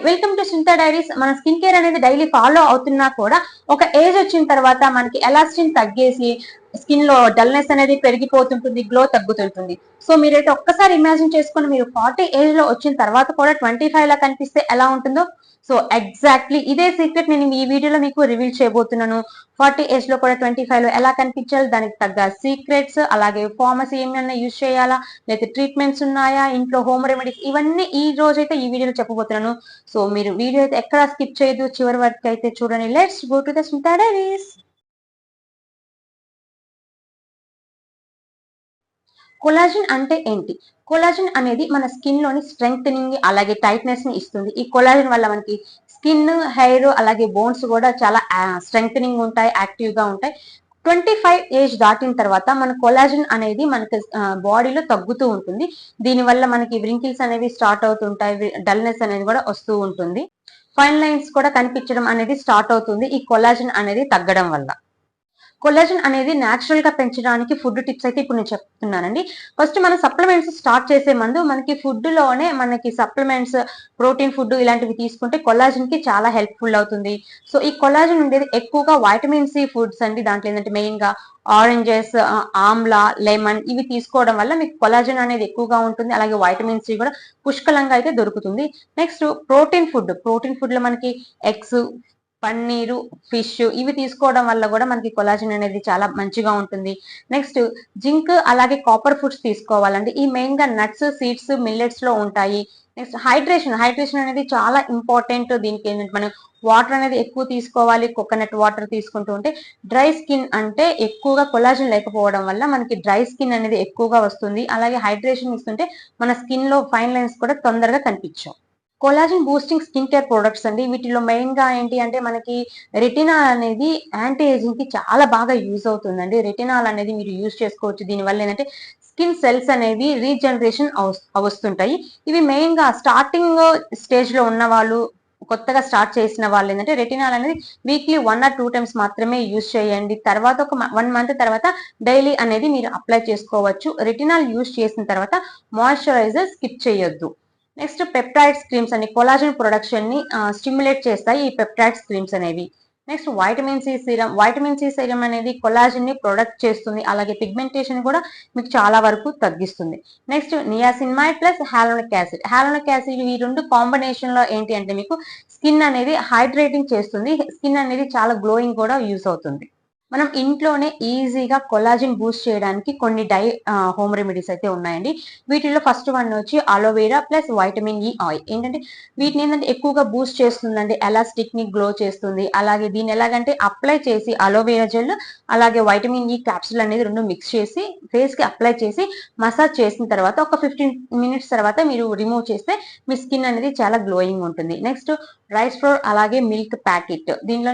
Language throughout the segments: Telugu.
వెల్కమ్ టు సుంత డైరీస్ మన స్కిన్ కేర్ అనేది డైలీ ఫాలో అవుతున్నా కూడా ఒక ఏజ్ వచ్చిన తర్వాత మనకి ఎలాస్టిన్ తగ్గేసి స్కిన్లో డల్నెస్ అనేది పెరిగిపోతుంటుంది గ్లో తగ్గుతుంటుంది. సో మీరైతే ఒక్కసారి ఇమాజిన్ చేసుకుని మీరు ఫార్టీ ఏజ్లో వచ్చిన తర్వాత కూడా ట్వంటీ ఫైవ్ లా కనిపిస్తే ఎలా ఉంటుందో? సో ఎగ్జాక్ట్లీ ఇదే సీక్రెట్ నేను ఈ వీడియోలో మీకు రివీల్ చేయబోతున్నాను. ఫార్టీ ఏజ్లో కూడా ట్వంటీ ఫైవ్లో ఎలా కనిపించాలి? దానికి తగ్గ సీక్రెట్స్ అలాగే ఫార్మసీ ఏమైనా యూజ్ చేయాలా? లేదా ట్రీట్మెంట్స్ ఉన్నాయా? ఇంట్లో హోమ్ రెమెడీస్ ఇవన్నీ ఈ రోజు అయితే ఈ వీడియోలో చెప్పబోతున్నాను. సో మీరు వీడియో అయితే ఎక్కడ స్కిప్ చేయదు చివరి వరకు అయితే చూడండి. Let's go to the Smitha diaries collagen అంటే ఏంటి? కొలాజిన్ అనేది మన స్కిన్లోని స్ట్రెంగ్త్నింగ్ అలాగే టైట్నెస్ని ఇస్తుంది. ఈ కొలాజిన్ వల్ల మనకి స్కిన్ హెయిర్ అలాగే బోన్స్ కూడా చాలా స్ట్రెంగ్త్నింగ్ ఉంటాయి యాక్టివ్గా ఉంటాయి. ట్వంటీ ఫైవ్ ఏజ్ దాటిన తర్వాత మన కొలాజిన్ అనేది మనకి బాడీలో తగ్గుతూ ఉంటుంది. దీనివల్ల మనకి వ్రింకిల్స్ అనేవి స్టార్ట్ అవుతుంటాయి డల్నెస్ అనేది కూడా వస్తూ ఉంటుంది. ఫైన్ లైన్స్ కూడా కనిపించడం అనేది స్టార్ట్ అవుతుంది ఈ కొలాజిన్ అనేది తగ్గడం వల్ల. కొలాజిన్ అనేది న్యాచురల్గా పెంచడానికి ఫుడ్ టిప్స్ అయితే ఇప్పుడు నేను చెప్తున్నానండి. ఫస్ట్ మనం సప్లిమెంట్స్ స్టార్ట్ చేసే ముందు మనకి ఫుడ్లోనే మనకి సప్లిమెంట్స్ ప్రోటీన్ ఫుడ్ ఇలాంటివి తీసుకుంటే కొలాజిన్కి చాలా హెల్ప్ఫుల్ అవుతుంది. సో ఈ కొలాజిన్ ఉండేది ఎక్కువగా వైటమిన్ సి ఫుడ్స్ అండి. దాంట్లో ఏంటంటే మెయిన్గా ఆరెంజెస్ ఆమ్లా లెమన్ ఇవి తీసుకోవడం వల్ల మీకు కొలాజిన్ అనేది ఎక్కువగా ఉంటుంది. అలాగే వైటమిన్ సి కూడా పుష్కలంగా అయితే దొరుకుతుంది. నెక్స్ట్ ప్రోటీన్ ఫుడ్ ప్రోటీన్ ఫుడ్లో మనకి ఎగ్స్ పన్నీరు ఫిష్ ఇవి తీసుకోవడం వల్ల కూడా మనకి కొలాజిన్ అనేది చాలా మంచిగా ఉంటుంది. నెక్స్ట్ జింక్ అలాగే కాపర్ ఫుడ్స్ తీసుకోవాలండి. ఈ మెయిన్గా నట్స్ సీడ్స్ మిల్లెట్స్లో ఉంటాయి. నెక్స్ట్ హైడ్రేషన్ హైడ్రేషన్ అనేది చాలా ఇంపార్టెంట్ దీనికి ఏంటంటే మనం వాటర్ అనేది ఎక్కువ తీసుకోవాలి కోకోనట్ వాటర్ తీసుకుంటూ ఉంటే డ్రై స్కిన్ అంటే ఎక్కువగా కొలాజిన్ లేకపోవడం వల్ల మనకి డ్రై స్కిన్ అనేది ఎక్కువగా వస్తుంది. అలాగే హైడ్రేషన్ ఇస్తుంటే మన స్కిన్లో ఫైన్ లైన్స్ కూడా తొందరగా కనిపించవు. Collagen boosting skin care products అండి. వీటిలో మెయిన్గా ఏంటి అంటే మనకి రెటినాల్ అనేది యాంటీ ఏజింగ్కి చాలా బాగా యూజ్ అవుతుందండి. రెటినాల్ అనేది మీరు యూజ్ చేసుకోవచ్చు. దీనివల్ల ఏంటంటే స్కిన్ సెల్స్ అనేవి రీజనరేషన్ వస్తుంటాయి ఇవి మెయిన్గా స్టార్టింగ్ స్టేజ్లో ఉన్న వాళ్ళు కొత్తగా స్టార్ట్ చేసిన వాళ్ళు ఏంటంటే రెటినాల్ అనేది weekly one or two times మాత్రమే యూజ్ చేయండి. తర్వాత ఒక వన్ మంత్ తర్వాత డైలీ అనేది మీరు అప్లై చేసుకోవచ్చు. రెటినాల్ యూజ్ చేసిన తర్వాత మాయిశ్చరైజర్ స్కిప్ చేయొద్దు. నెక్స్ట్ పెప్టైడ్స్ క్రీమ్స్ అని కొలాజిన్ ప్రొడక్షన్ని స్టిమ్యులేట్ చేస్తాయి ఈ పెప్టైడ్స్ క్రీమ్స్ అనేవి. Next vitamin C serum vitamin C serum అనేది కొలాజిన్ని ప్రొడక్ట్ చేస్తుంది. అలాగే పిగ్మెంటేషన్ కూడా మీకు చాలా వరకు తగ్గిస్తుంది. Next niacinamide plus hyaluronic acid hyaluronic acid ఈ రెండు కాంబినేషన్లో ఏంటి అంటే మీకు స్కిన్ అనేది హైడ్రేటింగ్ చేస్తుంది. స్కిన్ అనేది చాలా గ్లోయింగ్ కూడా యూస్ అవుతుంది. మనం ఇంట్లోనే ఈజీగా కొలాజిన్ బూస్ట్ చేయడానికి కొన్ని డై హోమ్ రెమెడీస్ అయితే ఉన్నాయండి. వీటిలో ఫస్ట్ వన్ వచ్చి aloe vera plus vitamin e E oil ఏంటంటే వీటిని ఏంటంటే ఎక్కువగా బూస్ట్ చేస్తుందండి ఎలాస్టిక్ని గ్లో చేస్తుంది. అలాగే దీన్ని ఎలాగంటే అప్లై చేసి అలోవేరా జెల్ అలాగే వైటమిన్ ఈ క్యాప్సూల్ అనేది రెండు మిక్స్ చేసి ఫేస్కి అప్లై చేసి మసాజ్ చేసిన తర్వాత ఒక ఫిఫ్టీన్ మినిట్స్ తర్వాత మీరు రిమూవ్ చేస్తే మీ స్కిన్ అనేది చాలా గ్లోయింగ్ ఉంటుంది. నెక్స్ట్ రైస్ ఫ్లోర్ అలాగే మిల్క్ ప్యాకెట్. దీనిలో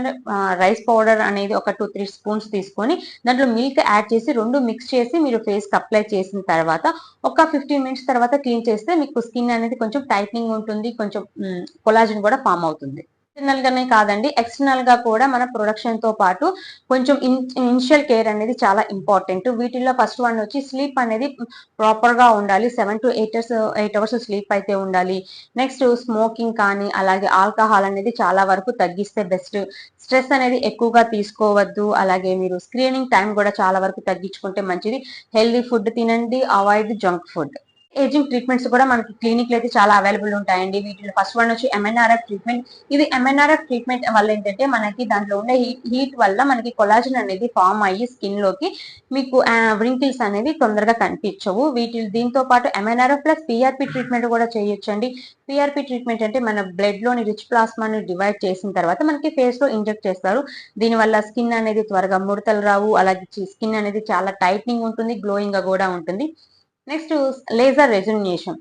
రైస్ పౌడర్ అనేది ఒక టూ త్రీ స్పూన్స్ తీసుకొని దాంట్లో మిల్క్ యాడ్ చేసి రెండు మిక్స్ చేసి మీరు ఫేస్కి అప్లై చేసిన తర్వాత ఒక ఫిఫ్టీన్ మినిట్స్ తర్వాత క్లీన్ చేస్తే మీకు స్కిన్ అనేది కొంచెం టైట్నింగ్ ఉంటుంది కొంచెం కొలాజిన్ కూడా ఫామ్ అవుతుంది. ఇంటర్నల్ గానే కాదండి. ఎక్స్టర్నల్గా కూడా మన ప్రొడక్షన్తో పాటు కొంచెం ఇనిషియల్ కేర్ అనేది చాలా ఇంపార్టెంట్ వీటిల్లో ఫస్ట్ వన్ వచ్చి స్లీప్ అనేది ప్రాపర్గా ఉండాలి. Seven to eight hours eight hours sleep అయితే ఉండాలి. నెక్స్ట్ స్మోకింగ్ కానీ అలాగే ఆల్కహాల్ అనేది చాలా వరకు తగ్గిస్తే బెస్ట్ స్ట్రెస్ అనేది ఎక్కువగా తీసుకోవద్దు. అలాగే మీరు స్క్రీనింగ్ టైం కూడా చాలా వరకు తగ్గించుకుంటే మంచిది. హెల్దీ ఫుడ్ తినండి. Avoid junk food ageing treatments కూడా మనకి క్లినిక్ అయితే చాలా అవైలబుల్ ఉంటాయండి. వీటిలో ఫస్ట్ వన్ వచ్చి M N R F treatment ఇది M N R F treatment వల్ల ఏంటంటే మనకి దాంట్లో ఉండే హీట్ వల్ల మనకి కొలాజిన్ అనేది ఫామ్ అయ్యి స్కిన్లోకి మీకు వ్రింకిల్స్ అనేవి తొందరగా కనిపించవు. వీటి దీంతో పాటు ఎంఎన్ఆర్ఎఫ్ ప్లస్ పిఆర్పి ట్రీట్మెంట్ కూడా చేయొచ్చండి. పిఆర్పి ట్రీట్మెంట్ అంటే మన బ్లడ్లోని రిచ్ ప్లాస్మాని డివైడ్ చేసిన తర్వాత మనకి ఫేస్లో ఇంజెక్ట్ చేస్తారు. దీనివల్ల స్కిన్ అనేది త్వరగా ముడతలు రావు. అలాగే స్కిన్ అనేది చాలా టైట్నింగ్ ఉంటుంది గ్లోయింగ్గా కూడా ఉంటుంది. నెక్స్ట్ లేజర్ రెజునేషన్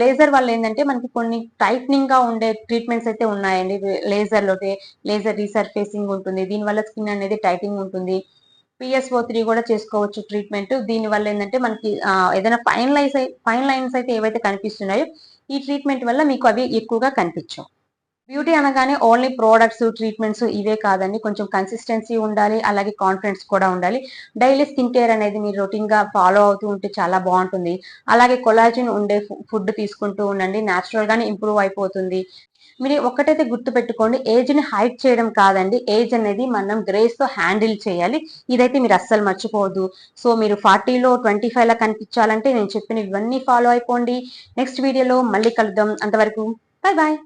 లేజర్ వల్ల ఏంటంటే మనకి కొన్ని టైట్నింగ్గా ఉండే ట్రీట్మెంట్స్ అయితే ఉన్నాయండి. లేజర్ లోటే లేజర్ రీసర్ఫేసింగ్ ఉంటుంది. దీనివల్ల స్కిన్ అనేది టైటింగ్ ఉంటుంది. పిఎస్ఓ త్రీ కూడా చేసుకోవచ్చు ట్రీట్మెంట్ దీని వల్ల ఏంటంటే మనకి ఏదైనా ఫైన్ లైన్స్ ఫైన్ లైన్స్ అయితే ఏవైతే కనిపిస్తున్నాయో ఈ ట్రీట్మెంట్ వల్ల మీకు అవి ఎక్కువగా కనిపించవు. బ్యూటీ అనగానే ఓన్లీ ప్రోడక్ట్స్ ట్రీట్మెంట్స్ ఇవే కాదండి. కొంచెం కన్సిస్టెన్సీ ఉండాలి అలాగే కాన్ఫిడెన్స్ కూడా ఉండాలి. డైలీ స్కిన్ కేర్ అనేది మీరు రొటీన్గా ఫాలో అవుతూ ఉంటే చాలా బాగుంటుంది. అలాగే కొలాజిన్ ఉండే ఫుడ్ తీసుకుంటూ ఉండండి. న్యాచురల్ గానే ఇంప్రూవ్ అయిపోతుంది. మీరు ఒకటైతే గుర్తు పెట్టుకోండి ఏజ్ని హైట్ చేయడం కాదండి. ఏజ్ అనేది మనం గ్రేస్తో హ్యాండిల్ చేయాలి. ఇదైతే మీరు అస్సలు మర్చిపోవద్దు. సో మీరు ఫార్టీలో ట్వంటీ ఫైవ్ లా కనిపించాలంటే నేను చెప్పిన ఇవన్నీ ఫాలో అయిపోండి. నెక్స్ట్ వీడియోలో మళ్ళీ కలుద్దాం. అంతవరకు బాయ్ బాయ్